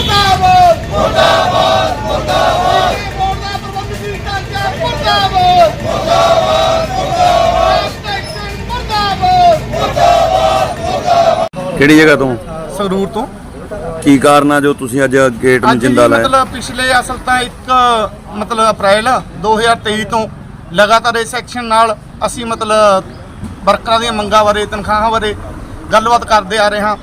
ਮੁਰਦਾਬਾਦ ਮੁਰਦਾਬਾਦ ਪ੍ਰਬੰਧ ਕੀਤਾ ਗਿਆ ਮੁਰਦਾਬਾਦ ਮੁਰਦਾਬਾਦ ਮੁਰਦਾਬਾਦ ਕਿਹੜੀ ਜਗ੍ਹਾ ਤੋਂ? ਸੰਗਰੂਰ ਤੋਂ। ਕੀ ਕਾਰਨ ਆ ਜੋ ਤੁਸੀਂ ਅੱਜ ਗੇਟ ਨੂੰ ਜਿੰਦਾ ਲਾਇਆ? ਮਤਲਬ ਪਿਛਲੇ ਅਸਲ ਤਾਂ ਇੱਕ ਮਤਲਬ ਅਪ੍ਰੈਲ 2023 ਤੋਂ ਲਗਾਤਾਰ ਇਸ ਐਕਸ਼ਨ ਨਾਲ ਅਸੀਂ ਮਤਲਬ ਵਰਕਰਾਂ ਦੀਆਂ ਮੰਗਾਂ ਬਾਰੇ ਤਨਖਾਹਾਂ ਬਾਰੇ ਗੱਲਬਾਤ ਕਰਦੇ ਆ ਰਹੇ ਹਾਂ।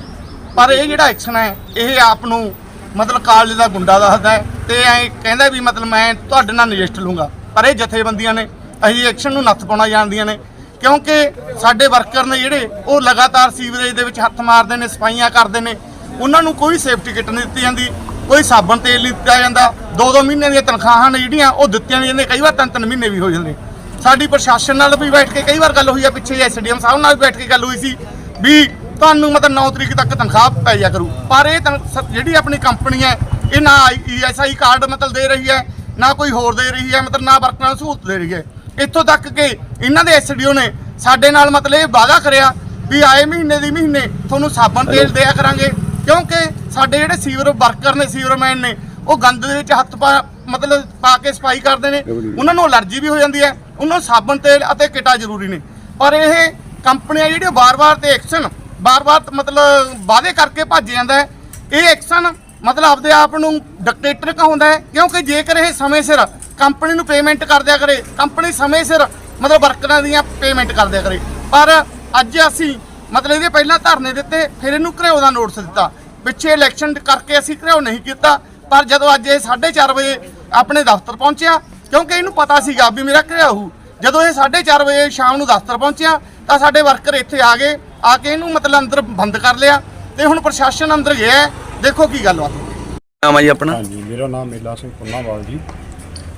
ਪਰ ਇਹ ਜਿਹੜਾ ਐਕਸ਼ਨ ਹੈ ਇਹ ਆਪ ਨੂੰ ਮਤਲਬ ਕਾਲਜ ਦਾ ਗੁੰਡਾ ਦੱਸਦਾ ਹੈ ਤੇ ਐ ਕਹਿੰਦਾ ਵੀ ਮਤਲਬ ਮੈਂ ਤੁਹਾਡੇ ਨਾਲ ਨਜਿਸਟ ਲੂੰਗਾ। ਪਰ ਇਹ ਜਥੇਬੰਦੀਆਂ ਨੇ, ਅਸੀਂ ਐਕਸ਼ਨ ਨੂੰ ਨੱਥ ਪਾਉਣਾ ਜਾਣਦੀਆਂ ਨੇ। ਕਿਉਂਕਿ ਸਾਡੇ ਵਰਕਰ ਨੇ ਜਿਹੜੇ, ਉਹ ਲਗਾਤਾਰ ਸੀਵਰੇਜ ਦੇ ਵਿੱਚ ਹੱਥ ਮਾਰਦੇ ਨੇ, ਸਫਾਈਆਂ ਕਰਦੇ ਨੇ। ਉਹਨਾਂ ਨੂੰ ਕੋਈ ਸੇਫਟੀ ਕਿੱਟ ਨਹੀਂ ਦਿੱਤੀ ਜਾਂਦੀ, ਕੋਈ ਸਾਬਣ ਤੇਲ ਨਹੀਂ ਦਿੱਤਾ ਜਾਂਦਾ। ਦੋ ਦੋ ਮਹੀਨਿਆਂ ਦੀਆਂ ਤਨਖਾਹਾਂ ਨੇ ਜਿਹੜੀਆਂ, ਉਹ ਦਿੱਤੀਆਂ ਨਹੀਂ ਜਾਂਦੀਆਂ ਕਈ ਵਾਰ ਤਿੰਨ ਤਿੰਨ ਮਹੀਨੇ ਵੀ ਹੋ ਜਾਂਦੇ। ਸਾਡੀ ਪ੍ਰਸ਼ਾਸਨ ਨਾਲ ਵੀ ਬੈਠ ਕੇ ਕਈ ਵਾਰ ਗੱਲ ਹੋਈ ਆ, ਪਿੱਛੇ ਐਸਡੀਐਮ ਸਾਹਿਬ ਨਾਲ ਵੀ ਬੈਠ ਕੇ ਗੱਲ ਹੋਈ ਸੀ ਵੀ ਤੁਹਾਨੂੰ ਮਤਲਬ 9 ਤਰੀਕ ਤੱਕ ਤਨਖਾਹ ਪੈ ਜਾ ਕਰੂ। ਪਰ ਇਹ ਜਿਹੜੀ ਆਪਣੀ ਕੰਪਨੀ ਹੈ ਇਹ ਨਾ ਈਐਸਆਈ ਕਾਰਡ ਮਤਲਬ ਦੇ ਰਹੀ ਹੈ ਨਾ ਕੋਈ ਹੋਰ ਦੇ ਰਹੀ ਹੈ ਮਤਲਬ ਨਾ ਵਰਕਰਾਂ ਨੂੰ ਸਹੂਲਤ ਦੇ ਰਹੀ ਹੈ। ਇੱਥੋਂ ਤੱਕ ਕਿ ਇਹਨਾਂ ਦੇ ਐਸਡੀਓ ਨੇ ਸਾਡੇ ਨਾਲ ਮਤਲਬ ਇਹ ਵਾਅਦਾ ਕਰਿਆ ਵੀ ਆਏ ਮਹੀਨੇ ਦੀ ਮਹੀਨੇ ਤੁਹਾਨੂੰ ਸਾਬਣ ਤੇਲ ਦਿਆ ਕਰਾਂਗੇ। ਕਿਉਂਕਿ ਸਾਡੇ ਜਿਹੜੇ ਸੀਵਰ ਵਰਕਰ ਨੇ ਸੀਵਰਮੈਨ ਨੇ ਉਹ ਗੰਦ ਦੇ ਵਿੱਚ ਹੱਥ ਪਾ ਮਤਲਬ ਪਾ ਕੇ ਸਫ਼ਾਈ ਕਰਦੇ ਨੇ। ਉਹਨਾਂ ਨੂੰ ਅਲਰਜੀ ਵੀ ਹੋ ਜਾਂਦੀ ਹੈ ਉਹਨਾਂ ਨੂੰ ਸਾਬਣ ਤੇਲ ਅਤੇ ਕਿਟਾ ਜ਼ਰੂਰੀ ਨੇ। ਪਰ ਇਹ ਕੰਪਨੀਆਂ ਜਿਹੜੀਆਂ ਵਾਰ-ਵਾਰ ਤੇ ਐਕਸ਼ਨ ਵਾਰ-ਵਾਰ ਮਤਲਬ ਵਾਅਦੇ ਕਰਕੇ ਭੱਜ ਜਾਂਦਾ ਹੈ। ਇਹ ਐਕਸ਼ਨ ਮਤਲਬ ਆਪਦੇ ਆਪ ਨੂੰ ਡਿਕਟੇਟਰ ਕਹਾਉਂਦਾ ਹੈ, ਕਿਉਂਕਿ ਜੇਕਰ ਇਹ ਸਮੇਂ ਸਿਰ ਕੰਪਨੀ ਨੂੰ ਪੇਮੈਂਟ ਕਰ ਦਿਆ ਕਰੇ ਕੰਪਨੀ ਸਮੇਂ ਸਿਰ ਮਤਲਬ ਵਰਕਰਾਂ ਦੀਆਂ ਪੇਮੈਂਟ ਕਰ ਦਿਆ ਕਰੇ। ਪਰ ਅੱਜ ਅਸੀਂ ਮਤਲਬ ਇਹਦੇ ਪਹਿਲਾਂ ਧਰਨੇ ਦਿੱਤੇ, ਫਿਰ ਇਹਨੂੰ ਘਰਿਓ ਦਾ ਨੋਟਿਸ ਦਿੱਤਾ। ਪਿੱਛੇ ਇਲੈਕਸ਼ਨ ਕਰਕੇ ਅਸੀਂ ਘਰਿਓ ਨਹੀਂ ਕੀਤਾ, ਪਰ ਜਦੋਂ ਅੱਜ ਇਹ 4:30 ਵਜੇ ਆਪਣੇ ਦਫ਼ਤਰ ਪਹੁੰਚਿਆ, ਕਿਉਂਕਿ ਇਹਨੂੰ ਪਤਾ ਸੀਗਾ ਵੀ ਮੇਰਾ ਘਰਿਓ ਜਦੋਂ ਇਹ 4:30 ਵਜੇ ਸ਼ਾਮ ਨੂੰ ਦਫ਼ਤਰ ਪਹੁੰਚਿਆ ਤਾਂ ਸਾਡੇ ਵਰਕਰ ਇੱਥੇ ਆ ਗਏ ਆ ਕੇ ਇਹਨੂੰ ਮਤਲਬ ਅੰਦਰ ਬੰਦ ਕਰ ਲਿਆ ਤੇ ਹੁਣ ਪ੍ਰਸ਼ਾਸਨ ਅੰਦਰ ਗਿਆ ਹੈ। ਦੇਖੋ ਕੀ ਗੱਲਬਾਤ ਹੋਈ ਨਾਮ ਆ ਜੀ ਆਪਣਾ? ਹਾਂਜੀ ਮੇਰਾ ਨਾਮ ਮੇਲਾ ਸਿੰਘ ਪੁੰਨਾਵਾਲ ਜੀ।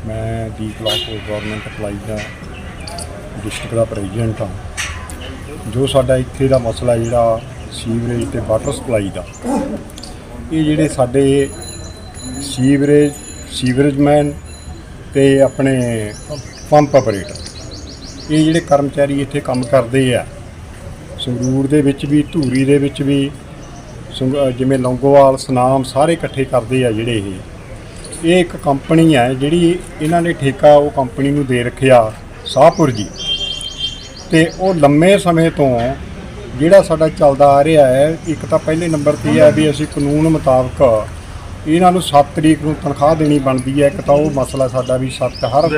ਮੈਂ D class of government employee the district ਦਾ ਪ੍ਰੈਜ਼ੀਡੈਂਟ ਹਾਂ। ਜੋ ਸਾਡਾ ਇੱਥੇ ਦਾ ਮਸਲਾ ਜਿਹੜਾ ਸੀਵਰੇਜ ਤੇ ਵਾਟਰ ਸਪਲਾਈ ਦਾ ਇਹ ਜਿਹੜੇ ਸਾਡੇ ਸੀਵਰੇਜ ਸੀਵਰੇਜਮੈਨ ਤੇ ਆਪਣੇ ਪੰਪ ਆਪਰੇਟਰ ਇਹ ਜਿਹੜੇ ਕਰਮਚਾਰੀ ਇੱਥੇ ਕੰਮ ਕਰਦੇ ਆ, ਸੰਗਰੂਰ ਦੇ ਵਿੱਚ ਵੀ, ਧੂਰੀ ਦੇ ਵਿੱਚ ਵੀ, ਸੰਗ- ਜਿਵੇਂ ਲੌਂਗੋਵਾਲ, ਸਨਾਮ ਸਾਰੇ ਇਕੱਠੇ ਕਰਦੇ ਆ ਜਿਹੜੇ ਇਹ। ਇਹ ਇੱਕ ਕੰਪਨੀ ਹੈ ਜਿਹੜੀ ਇਹਨਾਂ ਨੇ ਠੇਕਾ ਉਹ ਕੰਪਨੀ ਨੂੰ ਦੇ ਰੱਖਿਆ, ਸਾਹਪੁਰ ਜੀ। ਤੇ ਉਹ ਲੰਮੇ ਸਮੇਂ ਤੋਂ ਜਿਹੜਾ ਸਾਡਾ ਚੱਲਦਾ ਆ ਰਿਹਾ ਹੈ, ਇੱਕ ਤਾਂ ਪਹਿਲੇ ਨੰਬਰ ਤੇ ਹੈ ਵੀ ਅਸੀਂ ਕਾਨੂੰਨ ਮੁਤਾਬਕ ਇਹਨਾਂ ਨੂੰ 7 ਤਰੀਕ ਨੂੰ ਤਨਖਾਹ ਦੇਣੀ ਬਣਦੀ ਹੈ, ਇੱਕ ਤਾਂ ਉਹ ਮਸਲਾ ਸਾਡਾ ਵੀ 7 ਹਰ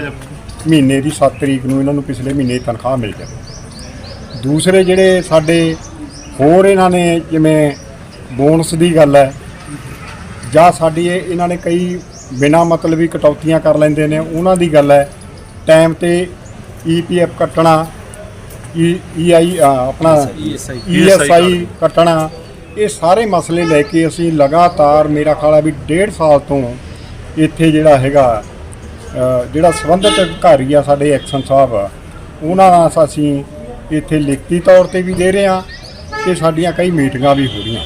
ਮਹੀਨੇ ਦੀ 7 ਤਰੀਕ ਨੂੰ ਇਹਨਾਂ ਨੂੰ ਪਿਛਲੇ ਮਹੀਨੇ ਦੀ ਤਨਖਾਹ ਮਿਲ ਜਾਵੇ। ਦੂਸਰੇ ਜਿਹੜੇ ਸਾਡੇ ਹੋਰ ਇਹਨਾਂ ਨੇ ਜਿਵੇਂ ਬੋਨਸ ਦੀ ਗੱਲ ਹੈ ਜਾਂ ਸਾਡੀ ਇਹ ਇਹਨਾਂ ਨੇ ਕਈ ਬਿਨਾ ਮਤਲਬੀ ਕਟੌਤੀਆਂ ਕਰ ਲੈਂਦੇ ਨੇ ਉਹਨਾਂ ਦੀ ਗੱਲ ਹੈ ਟਾਈਮ ਤੇ ਈਪੀਐਫ ਕੱਟਣਾ ਈਆਈ ਆਪਣਾ ਈਐਸਆਈ ਕੱਟਣਾ ਇਹ ਸਾਰੇ ਮਸਲੇ ਲੈ ਕੇ ਅਸੀਂ ਲਗਾਤਾਰ ਮੇਰਾ ਖਿਆਲ ਹੈ ਵੀ ਡੇਢ ਸਾਲ ਤੋਂ ਇੱਥੇ ਜਿਹੜਾ ਹੈਗਾ ਜਿਹੜਾ ਸੰਬੰਧਿਤ ਅਧਿਕਾਰੀ ਆ ਸਾਡੇ ਐਕਸ਼ਨ ਸਾਹਿਬ, ਉਹਨਾਂ ਨਾਲ ਅਸੀਂ ਇੱਥੇ ਲਿਖਤੀ ਤੌਰ ਤੇ ਵੀ ਦੇ ਰਹੇ ਹਾਂ ਤੇ ਸਾਡੀਆਂ ਕਈ ਮੀਟਿੰਗਾਂ ਵੀ ਹੋ ਰਹੀਆਂ।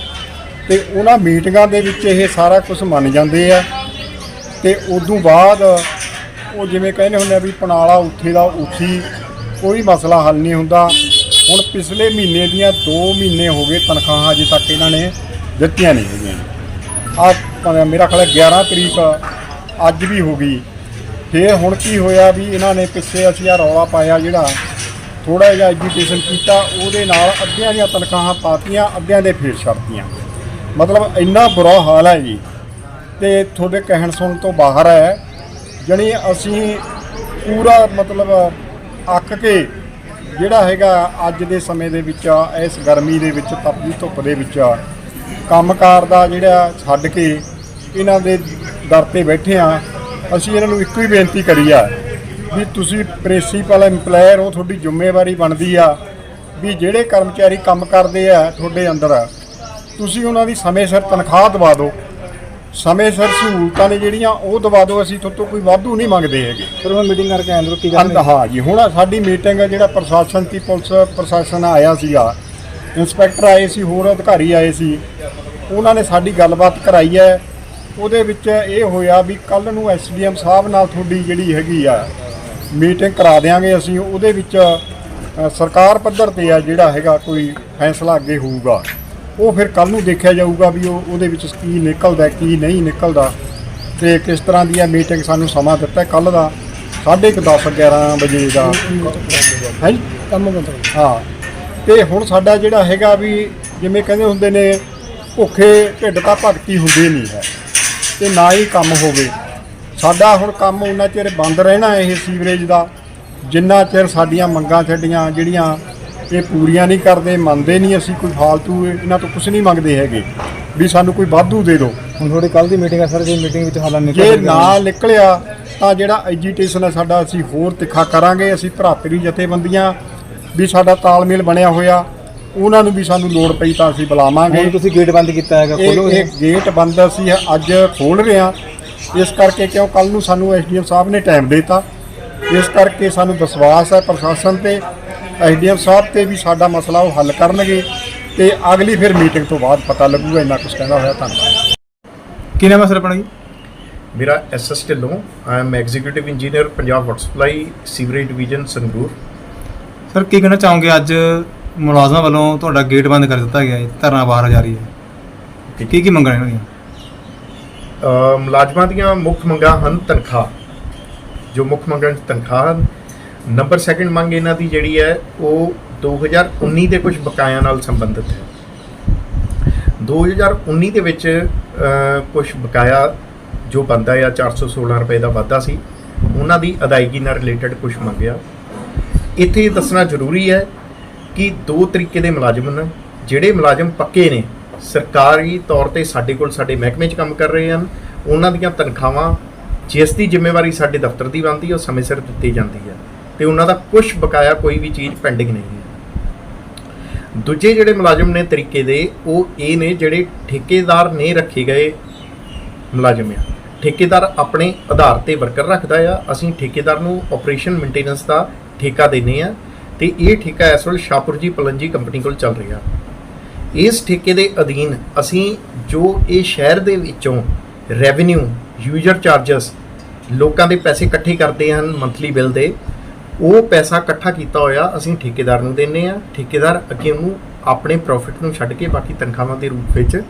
ਤੇ ਉਹਨਾਂ ਮੀਟਿੰਗਾਂ ਦੇ ਵਿੱਚ ਇਹ ਸਾਰਾ ਕੁਝ ਮੰਨ ਜਾਂਦੇ ਆ ਤੇ ਉਦੋਂ ਬਾਅਦ ਉਹ ਜਿਵੇਂ ਕਹਿੰਦੇ ਹੁੰਦੇ ਆ ਵੀ ਪਨਾਲਾ ਉੱਥੇ ਦਾ ਉੱਥੀ ਕੋਈ ਮਸਲਾ ਹੱਲ ਨਹੀਂ ਹੁੰਦਾ। ਹੁਣ ਪਿਛਲੇ ਮਹੀਨੇ ਦੀਆਂ 2 ਮਹੀਨੇ ਹੋ ਗਏ ਤਨਖਾਹਾਂ ਅਜੇ ਤੱਕ ਇਹਨਾਂ ਨੇ ਦਿੱਤੀਆਂ ਨਹੀਂ ਹੈਗੀਆਂ। ਆ ਮੇਰਾ ਖਿਆਲ ਹੈ 11 ਤਰੀਕ ਅੱਜ ਵੀ ਹੋ ਗਈ। ਫੇਰ ਹੁਣ ਕੀ ਹੋਇਆ ਵੀ ਇਹਨਾਂ ਨੇ ਪਿੱਛੇ ਅਸੀਂ ਆ ਰੌਲਾ ਪਾਇਆ ਜਿਹੜਾ ਥੋੜਾ ਜਿਹਾ ਐਜੂਕੇਸ਼ਨ ਕੀਤਾ, ਉਹਦੇ ਨਾਲ ਅੱਧਿਆਂ ਦੀਆਂ ਤਨਖਾਹਾਂ ਪਾਤੀਆਂ, ਅੱਧਿਆਂ ਦੇ ਫੇਰ ਛੱਡਤੀਆਂ। ਮਤਲਬ ਇੰਨਾ ਬੁਰਾ ਹਾਲ ਹੈ ਜੀ। ਤੇ ਤੁਹਾਡੇ ਕਹਿਣ ਸੁਣਨ ਤੋਂ ਬਾਹਰ ਹੈ, ਜਣੀ ਅਸੀਂ ਪੂਰਾ ਮਤਲਬ ਅੱਕ ਕੇ ਜਿਹੜਾ ਹੈਗਾ ਅੱਜ ਦੇ ਸਮੇਂ ਦੇ ਵਿੱਚ ਇਸ ਗਰਮੀ ਦੇ ਵਿੱਚ, ਤਪਦੀ ਧੁੱਪ ਦੇ ਵਿੱਚ ਕੰਮਕਾਰ ਦਾ ਜਿਹੜਾ ਛੱਡ ਕੇ ਇਹਨਾਂ ਦੇ ਦਰ ਤੇ ਬੈਠੇ ਆ ਅਸੀਂ ਇਹਨਾਂ ਨੂੰ ਇੱਕੋ ਹੀ ਬੇਨਤੀ ਕਰੀ ਆ ਵੀ ਤੁਸੀਂ ਪ੍ਰਿੰਸੀਪਲ EMPLOYER ਹੋ ਤੁਹਾਡੀ ਜ਼ਿੰਮੇਵਾਰੀ ਬਣਦੀ ਆ ਵੀ ਜਿਹੜੇ ਕਰਮਚਾਰੀ ਕੰਮ ਕਰਦੇ ਆ ਤੁਹਾਡੇ ਅੰਦਰ ਤੁਸੀਂ ਉਹਨਾਂ ਦੀ ਸਮੇਂ ਸਿਰ ਤਨਖਾਹ ਦਵਾ ਦਿਓ। ਸਮੇਂ ਸਿਰ ਸਹੂਲਤਾਂ ਨੇ ਜਿਹੜੀਆਂ ਉਹ ਦਵਾ ਦਿਓ ਅਸੀਂ ਤੁਹਾਡੇ ਤੋਂ ਕੋਈ ਵਾਧੂ ਨਹੀਂ ਮੰਗਦੇ ਹੈਗੇ। ਫਿਰ ਉਹ ਮੀਟਿੰਗ ਕਰਕੇ ਆਂਦਰ ਕੀ ਅੰਦ ਹਾਂ ਜੀ ਹੁਣ ਸਾਡੀ ਮੀਟਿੰਗ ਹੈ ਜਿਹੜਾ ਪ੍ਰਸ਼ਾਸਨ ਦੀ ਪੁਲਿਸ ਪ੍ਰਸ਼ਾਸਨ ਆਇਆ ਸੀਗਾ ਇੰਸਪੈਕਟਰ ਆਏ ਸੀ ਹੋਰ ਅਧਿਕਾਰੀ ਆਏ ਸੀ ਉਹਨਾਂ ਨੇ ਸਾਡੀ ਗੱਲਬਾਤ ਕਰਾਈ ਹੈ। ਉਹਦੇ ਵਿੱਚ ਇਹ ਹੋਇਆ ਵੀ ਕੱਲ ਨੂੰ ਐਸਡੀਐਮ ਸਾਹਿਬ ਨਾਲ ਤੁਹਾਡੀ ਜਿਹੜੀ ਹੈਗੀ ਆ ਮੀਟਿੰਗ ਕਰਾ ਦੇਾਂਗੇ ਅਸੀਂ। ਉਹਦੇ ਵਿੱਚ ਸਰਕਾਰ ਪੱਧਰ ਤੇ ਆ ਜਿਹੜਾ ਹੈਗਾ ਕੋਈ ਫੈਸਲਾ ਅੱਗੇ ਹੋਊਗਾ। ਉਹ ਫਿਰ ਕੱਲ ਨੂੰ ਦੇਖਿਆ ਜਾਊਗਾ ਵੀ ਉਹ, ਉਹਦੇ ਵਿੱਚ ਕੀ ਨਿਕਲਦਾ, ਕੀ ਨਹੀਂ ਨਿਕਲਦਾ ਤੇ ਕਿਸ ਤਰ੍ਹਾਂ ਦੀ ਆ ਮੀਟਿੰਗ ਸਾਨੂੰ ਸਮਾਂ ਦਿੱਤਾ ਕੱਲ ਦਾ 10:30 11 ਵਜੇ ਦਾ। ਹੈ ਕੰਮ ਬੰਦ ਹਾਂ। ਤੇ ਹੁਣ ਸਾਡਾ ਜਿਹੜਾ ਹੈਗਾ ਵੀ ਜਿਵੇਂ ਕਹਿੰਦੇ ਹੁੰਦੇ ਨੇ, ਭੁੱਖੇ ਢਿੱਡ ਤਾਂ ਭਗਤੀ ਹੁੰਦੀ ਨਹੀਂ ਹੈ। ਤੇ ਨਾ ਹੀ ਕੰਮ ਹੋਵੇ। ਸਾਡਾ ਹੁਣ ਕੰਮ ਉਹਨਾਂ ਚਿਰ ਬੰਦ ਰਹਿਣਾ ਇਹ ਸੀਵਰੇਜ ਦਾ। ਜਿੰਨਾ ਚਿਰ ਸਾਡੀਆਂ ਮੰਗਾਂ ਛੱਡੀਆਂ ਜਿਹੜੀਆਂ ਇਹ ਪੂਰੀਆਂ ਨਹੀਂ ਕਰਦੇ ਮੰਨਦੇ ਨਹੀਂ ਅਸੀਂ ਕੋਈ ਫਾਲਤੂ ਇਹਨਾਂ ਤੋਂ ਕੁਝ ਨਹੀਂ ਮੰਗਦੇ ਹੈਗੇ। ਵੀ ਸਾਨੂੰ ਕੋਈ ਵਾਧੂ ਦੇ ਦਿਓ। ਹੁਣ ਤੁਹਾਡੀ ਕੱਲ ਦੀ ਮੀਟਿੰਗ ਹੈ ਸਰ ਜੇ ਮੀਟਿੰਗ ਵਿੱਚ ਹਾਲਾਂ ਨਿਕਲ ਜੇ ਨਾ ਨਿਕਲਿਆ ਤਾਂ ਜਿਹੜਾ ਐਜੀਟੇਸ਼ਨ ਹੈ ਸਾਡਾ ਅਸੀਂ ਹੋਰ ਤਿੱਖਾ ਕਰਾਂਗੇ। ਅਸੀਂ ਭਰਾਤਰੀ ਜਥੇਬੰਦੀਆਂ ਵੀ ਸਾਡਾ ਤਾਲਮੇਲ ਬਣਿਆ ਹੋਇਆ। ਉਹਨਾਂ ਨੂੰ ਵੀ ਸਾਨੂੰ ਲੋੜ ਪਈ ਤਾਂ ਅਸੀਂ ਬੁਲਾਵਾਂਗੇ। ਹੁਣ ਤੁਸੀਂ ਗੇਟ ਬੰਦ ਕੀਤਾ ਹੈਗਾ ਖੋਲੋ ਇਹ। ਗੇਟ ਬੰਦ ਅਸੀਂ ਅੱਜ ਖੋਲ ਰਹੇ ਹਾਂ। ਇਸ ਕਰਕੇ ਕਿਉਂ ਕੱਲ ਨੂੰ ਸਾਨੂੰ ਐਸਡੀਐਮ ਸਾਹਿਬ ਨੇ ਟਾਈਮ ਦਿੱਤਾ। ਇਸ ਕਰਕੇ ਸਾਨੂੰ ਵਿਸ਼ਵਾਸ ਹੈ ਪ੍ਰਸ਼ਾਸਨ ਤੇ। ਐਸਡੀਐਮ ਸਾਹਿਬ ਤੇ ਵੀ ਸਾਡਾ ਮਸਲਾ ਉਹ ਹੱਲ ਕਰਨਗੇ ਤੇ ਅਗਲੀ ਫਿਰ ਮੀਟਿੰਗ ਤੋਂ ਬਾਅਦ ਪਤਾ ਲੱਗੂਗਾ ਇੰਨਾ ਕੁਝ ਕਹਿੰਦਾ ਹੋਇਆ ਧੰਨਵਾਦ। ਕੀ ਨਾਮ ਹੈ ਸਰ ਆਪਣਾ ਜੀ? ਮੇਰਾ S S Dhillon I am executive engineer Punjab water supply sewerage division Sangrur. Sir ਕੀ ਕਹਿਣਾ ਚਾਹੋਗੇ ਅੱਜ ਮੁਲਾਜ਼ਮਾਂ ਵੱਲੋਂ ਤੁਹਾਡਾ ਗੇਟ ਬੰਦ ਕਰ ਦਿੱਤਾ ਗਿਆ ਹੈ ਧਰਨਾ ਬਾਹਰ ਜਾਰੀ ਹੈ। ਕੀ ਕੀ ਮੰਗਾਂ ਇਹਨਾਂ ਦੀਆਂ ਅ, ਮੁਲਾਜ਼ਮਾਂ ਦੀਆਂ ਮੁੱਖ ਮੰਗਾਂ ਹਨ ਤਨਖਾਹ। ਜੋ ਮੁੱਖ ਮੰਗਾਂ 'ਚ ਤਨਖਾਹ ਹਨ ਨੰਬਰ ਸੈਕੰਡ ਮੰਗ ਇਹਨਾਂ ਦੀ ਜਿਹੜੀ ਹੈ ਉਹ 2019 ਦੇ ਕੁਝ ਬਕਾਇਆਂ ਨਾਲ ਸੰਬੰਧਿਤ ਹੈ। 2019 ਦੇ ਵਿੱਚ ਕੁਝ ਬਕਾਇਆ ਜੋ ਬੰਦਾ ਆ 416 ਰੁਪਏ ਦਾ ਵਾਧਾ ਸੀ ਉਹਨਾਂ ਦੀ ਅਦਾਇਗੀ ਨਾਲ ਰਿਲੇਟਡ ਕੁਝ ਮੰਗਿਆ। ਇੱਥੇ ਇਹ ਦੱਸਣਾ ਜ਼ਰੂਰੀ ਹੈ ਕਿ ਦੋ ਤਰੀਕੇ ਦੇ ਮੁਲਾਜ਼ਮ ਨੇ ਜਿਹੜੇ ਮੁਲਾਜ਼ਮ ਪੱਕੇ ਨੇ, ਸਰਕਾਰੀ ਤੌਰ ਤੇ ਸਾਡੇ ਕੋਲ ਸਾਡੇ ਮਹਿਕਮੇ 'ਚ ਕੰਮ ਕਰ ਰਹੇ ਹਨ, ਉਹਨਾਂ ਦੀਆਂ ਤਨਖਾਹਾਂ, ਜਿਸ ਦੀ ਜ਼ਿੰਮੇਵਾਰੀ ਸਾਡੇ ਦਫ਼ਤਰ ਦੀ ਬਣਦੀ ਹੈ, ਉਹ ਸਮੇਂ ਸਿਰ ਦਿੱਤੀ ਜਾਂਦੀ ਹੈ ਤੇ ਉਹਨਾਂ ਦਾ ਕੁਝ ਬਕਾਇਆ ਕੋਈ ਵੀ ਚੀਜ਼ ਪੈਂਡਿੰਗ ਨਹੀਂ ਹੈ। ਦੂਜੇ ਜਿਹੜੇ ਮੁਲਾਜ਼ਮ ਨੇ ਤਰੀਕੇ ਦੇ, ਉਹ ਇਹ ਨੇ ਜਿਹੜੇ ਠੇਕੇਦਾਰ ਨੇ ਰੱਖੇ ਗਏ ਮੁਲਾਜ਼ਮ ਆ। ਠੇਕੇਦਾਰ ਆਪਣੇ ਆਧਾਰ ਤੇ ਵਰਕਰ ਰੱਖਦਾ ਆ, ਅਸੀਂ ਠੇਕੇਦਾਰ ਨੂੰ ਆਪਰੇਸ਼ਨ ਮੇਨਟੇਨੈਂਸ ਦਾ ਠੇਕਾ ਦਿੰਨੇ ਆ। ਤੇ ਇਹ ਠੇਕਾ ਇਸ ਵੇਲੇ ਸ਼ਾਹਪੁਰ ਜੀ ਪਲੰਜੀ ਕੰਪਨੀ ਕੋਲ ਚੱਲ ਰਿਹਾ। ਇਸ ਠੇਕੇ ਦੇ ਅਧੀਨ ਅਸੀਂ ਜੋ ਇਹ ਸ਼ਹਿਰ ਦੇ ਵਿੱਚੋਂ ਰੈਵਨਿਊ ਯੂਜ਼ਰ ਚਾਰजेस ਲੋਕਾਂ ਦੇ ਪੈਸੇ ਇਕੱਠੇ ਕਰਦੇ ਹਨ ਮੰਥਲੀ ਬਿੱਲ ਦੇ, ਉਹ ਪੈਸਾ ਇਕੱਠਾ ਕੀਤਾ ਹੋਇਆ ਅਸੀਂ ਠੇਕੇਦਾਰ ਨੂੰ ਦਿੰਨੇ ਆ। ਠੇਕੇਦਾਰ ਅੱਗੇ ਉਹਨੂੰ ਆਪਣੇ ਪ੍ਰੋਫਿਟ ਨੂੰ ਛੱਡ ਕੇ ਬਾਕੀ ਤਨਖਾਹਾਂ ਦੇ ਰੂਪ ਵਿੱਚ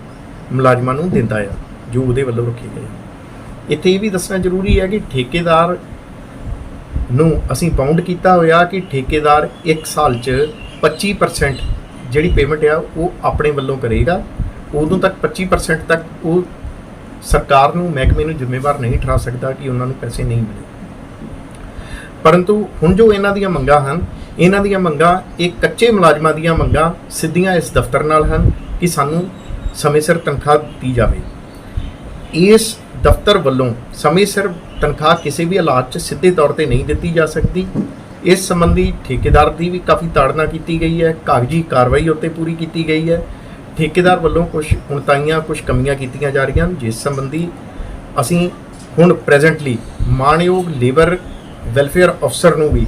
ਮੁਲਾਜ਼ਮਾਂ ਨੂੰ ਦਿੰਦਾ ਆ, ਜੋ ਉਹਦੇ ਵੱਲੋਂ ਰੱਖੇ ਗਏ ਇੱਥੇ ਇਹ ਵੀ ਦੱਸਣਾ ਜ਼ਰੂਰੀ ਹੈ ਕਿ ਠੇਕੇਦਾਰ ਨੂੰ ਅਸੀਂ ਬਾਉਂਡ ਕੀਤਾ ਹੋਇਆ ਕਿ ਠੇਕੇਦਾਰ 1 ਸਾਲ 'ਚ 25% ਜਿਹੜੀ ਪੇਮੈਂਟ ਆ, ਉਹ ਆਪਣੇ ਵੱਲੋਂ ਕਰੇਗਾ। ਉਦੋਂ ਤੱਕ 25% ਤੱਕ ਉਹ ਸਰਕਾਰ ਨੂੰ, ਮਹਿਕਮੇ ਨੂੰ ਜ਼ਿੰਮੇਵਾਰ ਨਹੀਂ ਠਹਿਰਾ ਸਕਦਾ ਕਿ ਉਹਨਾਂ ਨੂੰ ਪੈਸੇ ਨਹੀਂ ਮਿਲੇ। ਪਰੰਤੂ ਹੁਣ ਜੋ ਇਹਨਾਂ ਦੀਆਂ ਮੰਗਾਂ ਹਨ, ਇਹਨਾਂ ਦੀਆਂ ਮੰਗਾਂ, ਇਹ ਕੱਚੇ ਮੁਲਾਜ਼ਮਾਂ ਦੀਆਂ ਮੰਗਾਂ ਸਿੱਧੀਆਂ ਇਸ ਦਫ਼ਤਰ ਨਾਲ ਹਨ ਕਿ ਸਾਨੂੰ ਸਮੇਂ ਸਿਰ ਤਨਖਾਹ ਦਿੱਤੀ ਜਾਵੇ। ਇਸ ਦਫ਼ਤਰ ਵੱਲੋਂ ਸਮੇਂ ਸਿਰ ਤਨਖਾਹ ਕਿਸੇ ਵੀ ਹਾਲਾਤ 'ਚ ਸਿੱਧੇ ਤੌਰ ਤੇ ਨਹੀਂ ਦਿੱਤੀ ਜਾ ਸਕਦੀ। ਇਸ ਸੰਬੰਧੀ ਠੇਕੇਦਾਰ ਦੀ ਵੀ ਕਾਫੀ ਤਾੜਨਾ ਕੀਤੀ ਗਈ ਹੈ। ਕਾਗਜ਼ੀ ਕਾਰਵਾਈ ਉੱਤੇ ਪੂਰੀ ਕੀਤੀ ਗਈ ਹੈ। ਠੇਕੇਦਾਰ ਵੱਲੋਂ ਕੁਝ ਉਣਤਾਈਆਂ ਕੁਝ ਕਮੀਆਂ ਕੀਤੀਆਂ ਜਾ ਰਹੀਆਂ ਹਨ ਜਿਸ ਸੰਬੰਧੀ ਅਸੀਂ ਹੁਣ ਪ੍ਰੈਜ਼ੈਂਟਲੀ ਮਾਣਯੋਗ ਲੇਬਰ ਵੈਲਫੇਅਰ ਅਫਸਰ ਨੂੰ ਵੀ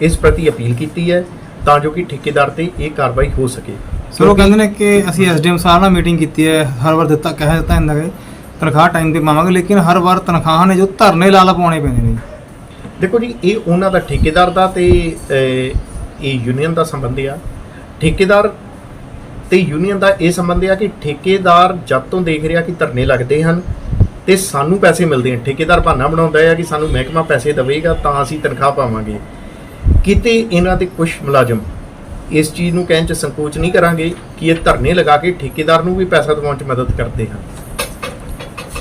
ਇਸ ਪ੍ਰਤੀ ਅਪੀਲ ਕੀਤੀ ਹੈ ਤਾਂ ਜੋ ਕਿ ਠੇਕੇਦਾਰ ਤੇ ਇਹ ਕਾਰਵਾਈ ਹੋ ਸਕੇ। ਸਰ ਉਹ ਕਹਿੰਦੇ ਨੇ ਕਿ ਅਸੀਂ ਐਸਡੀਐਮ ਸਾਹਿਬ ਨਾਲ ਮੀਟਿੰਗ ਕੀਤੀ ਹੈ। ਹਰ ਵਾਰ ਦਿੱਤਾ ਕਹਿ ਦਿੱਤਾ ਹੁੰਦਾ ਕਿ ਤਨਖਾਹ ਟਾਈਮ ਤੇ ਪਾਵਾਂਗੇ ਲੇਕਿਨ ਹਰ ਵਾਰ ਤਨਖਾਹਾਂ ਨੇ ਜੋ ਧਰਨੇ ਲਾ ਲਾ ਪਾਉਣੇ ਪੈਂਦੇ ਨੇ ਜੀ। ਦੇਖੋ ਜੀ ਇਹ ਉਹਨਾਂ ਦਾ ਠੇਕੇਦਾਰ ਦਾ ਤੇ ਅਹ, ਇਹ ਯੂਨੀਅਨ ਦਾ ਸੰਬੰਧ ਆ। ਠੇਕੇਦਾਰ ਤੇ ਯੂਨੀਅਨ ਦਾ ਇਹ ਸੰਬੰਧ ਆ ਕਿ ਠੇਕੇਦਾਰ ਜਦ ਤੋਂ ਦੇਖ ਰਿਹਾ ਕਿ ਧਰਨੇ ਲੱਗਦੇ ਹਨ ਤੇ ਸਾਨੂੰ ਪੈਸੇ ਮਿਲਦੇ ਹਨ। ਠੇਕੇਦਾਰ ਬਹਾਨਾ ਬਣਾਉਂਦਾ ਹੈ ਕਿ ਸਾਨੂੰ ਮਹਿਕਮਾ ਪੈਸੇ ਦੇਵੇਗਾ ਤਾਂ ਅਸੀਂ ਤਨਖਾਹ ਪਾਵਾਂਗੇ। ਕਿਤੇ ਇਹਨਾਂ ਦੇ ਕੁਝ ਮੁਲਾਜ਼ਮ ਇਸ ਚੀਜ਼ ਨੂੰ ਕਹਿਣ ਚ ਸੰਕੋਚ ਨਹੀਂ ਕਰਾਂਗੇ ਕਿ ਇਹ ਧਰਨੇ ਲਗਾ ਕੇ ਠੇਕੇਦਾਰ ਨੂੰ ਵੀ ਪੈਸਾ ਦਿਵਾਉਣ ਚ ਮਦਦ ਕਰਦੇ ਹਨ।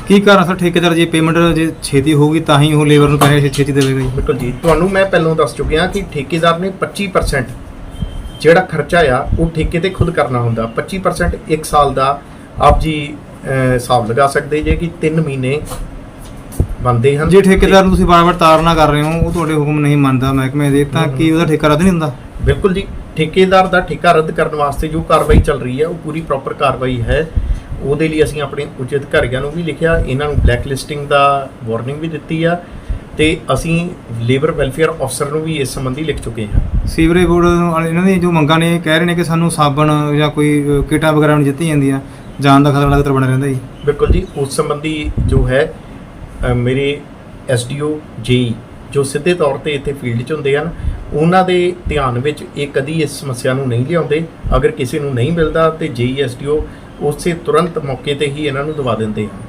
ਕੀ ਕਾਰਨ ਸਰ ਠੇਕੇਦਾਰ ਜੇ ਪੇਮੈਂਟ ਜੇ ਛੇਤੀ ਹੋਊਗੀ ਤਾਂ ਹੀ ਉਹ ਲੇਬਰ ਨੂੰ ਪੈਸੇ ਛੇਤੀ ਦੇਵੇਗਾ ਜੀ। ਬਿਲਕੁਲ ਜੀ। ਤੁਹਾਨੂੰ ਮੈਂ ਪਹਿਲਾਂ ਦੱਸ ਚੁੱਕਿਆ ਕਿ ਠੇਕੇਦਾਰ ਨੇ 25% ਜਿਹੜਾ ਖਰਚਾ ਆ ਉਹ ਠੇਕੇ ਤੇ ਖੁਦ ਕਰਨਾ ਹੁੰਦਾ। 25% 1 ਸਾਲ ਦਾ ਆਪ ਜੀ ਹਿਸਾਬ ਲਗਾ ਸਕਦੇ ਜੇ ਕਿ 3 ਮਹੀਨੇ ਬੰਦੇ ਹਨ। ਜੇ ਠੇਕੇਦਾਰ ਨੂੰ ਤੁਸੀਂ ਵਾਰ-ਵਾਰ ਤਾੜਨਾ ਕਰ ਰਹੇ ਹੋ ਉਹ ਤੁਹਾਡੇ ਹੁਕਮ ਨਹੀਂ ਮੰਨਦਾ ਮਹਿਕਮੇ ਦੇ ਤਾਂ ਕੀ ਉਹਦਾ ਠੇਕਾ ਰੱਦ ਨਹੀਂ ਹੁੰਦਾ? ਬਿਲਕੁਲ ਜੀ। ਠੇਕੇਦਾਰ ਦਾ ਠੇਕਾ ਰੱਦ ਕਰਨ ਵਾਸਤੇ ਜੋ ਕਾਰਵਾਈ ਚੱਲ ਰਹੀ ਹੈ ਉਹ ਪੂਰੀ ਪ੍ਰੋਪਰ ਕਾਰਵਾਈ ਹੈ। ਉਹਦੇ ਲਈ ਅਸੀਂ ਆਪਣੇ ਉੱਚ ਅਧਿਕਾਰੀਆਂ ਨੂੰ ਵੀ ਲਿਖਿਆ ਇਹਨਾਂ ਨੂੰ ਬਲੈਕ ਲਿਸਟਿੰਗ ਦਾ ਵਾਰਨਿੰਗ ਵੀ ਦਿੱਤੀ ਆ ਤੇ ਅਸੀਂ ਲੇਬਰ ਵੈਲਫੇਅਰ ਅਫਸਰ ਨੂੰ ਵੀ ਇਸ ਸੰਬੰਧੀ ਲਿਖ ਚੁੱਕੇ ਹਾਂ। ਸੀਵਰੇਜ ਬੋਰਡ ਵਾਲੇ ਇਹਨਾਂ ਦੀ ਜੋ ਮੰਗਾਂ ਨੇ ਕਹਿ ਰਹੇ ਨੇ ਕਿ ਸਾਨੂੰ ਸਾਬਣ ਜਾਂ ਕੋਈ ਕਿਟਾਂ ਵਗੈਰਾ ਨਹੀਂ ਦਿੱਤੀਆਂ ਜਾਂਦੀਆਂ ਜਾਨ ਦਾ ਖਤਰਾ ਲਗਾਤਾਰ ਬਣਾ ਰਹਿੰਦਾ ਜੀ। ਬਿਲਕੁਲ ਜੀ ਉਸ ਸੰਬੰਧੀ ਜੋ ਹੈ ਮੇਰੇ ਐਸਡੀਓ ਜੇਈ ਜੋ ਸਿੱਧੇ ਤੌਰ ਤੇ ਇੱਥੇ ਫੀਲਡ 'ਚ ਹੁੰਦੇ ਹਨ ਉਹਨਾਂ ਦੇ ਧਿਆਨ ਵਿੱਚ ਇਹ ਕਦੀ ਇਸ ਸਮੱਸਿਆ ਨੂੰ ਨਹੀਂ ਲਿਆਉਂਦੇ। ਅਗਰ ਕਿਸੇ ਨੂੰ ਨਹੀਂ ਮਿਲਦਾ ਤੇ ਜੇਈ ਐਸਡੀਓ ਉਸੇ ਤੁਰੰਤ ਮੌਕੇ ਤੇ ਹੀ ਇਹਨਾਂ ਨੂੰ ਦਵਾ ਦਿੰਦੇ ਹਨ